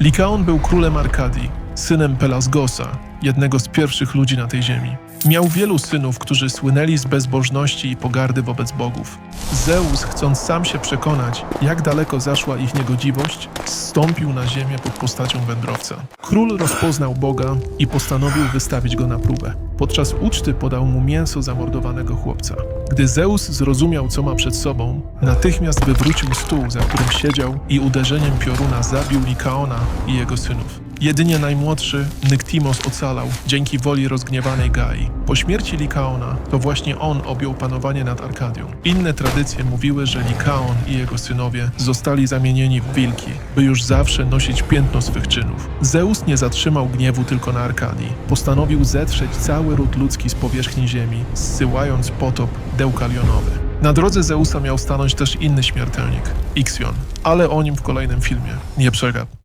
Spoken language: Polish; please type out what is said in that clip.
Likaon był królem Arkadii, synem Pelasgosa, jednego z pierwszych ludzi na tej ziemi. Miał wielu synów, którzy słynęli z bezbożności i pogardy wobec bogów. Zeus, chcąc sam się przekonać, jak daleko zaszła ich niegodziwość, zstąpił na ziemię pod postacią wędrowca. Król rozpoznał Boga i postanowił wystawić go na próbę. Podczas uczty podał mu mięso zamordowanego chłopca. Gdy Zeus zrozumiał, co ma przed sobą, natychmiast wywrócił stół, za którym siedział i uderzeniem pioruna zabił Likaona i jego synów. Jedynie najmłodszy, Nyktimos ocalał dzięki woli rozgniewanej Gai. Po śmierci Likaona to właśnie on objął panowanie nad Arkadią. Inne tradycje mówiły, że Likaon i jego synowie zostali zamienieni w wilki, by już zawsze nosić piętno swych czynów. Zeus nie zatrzymał gniewu tylko na Arkadii. Postanowił zetrzeć cały ród ludzki z powierzchni ziemi, zsyłając potop deukalionowy. Na drodze Zeusa miał stanąć też inny śmiertelnik, Ixion, ale o nim w kolejnym filmie. Nie przegap.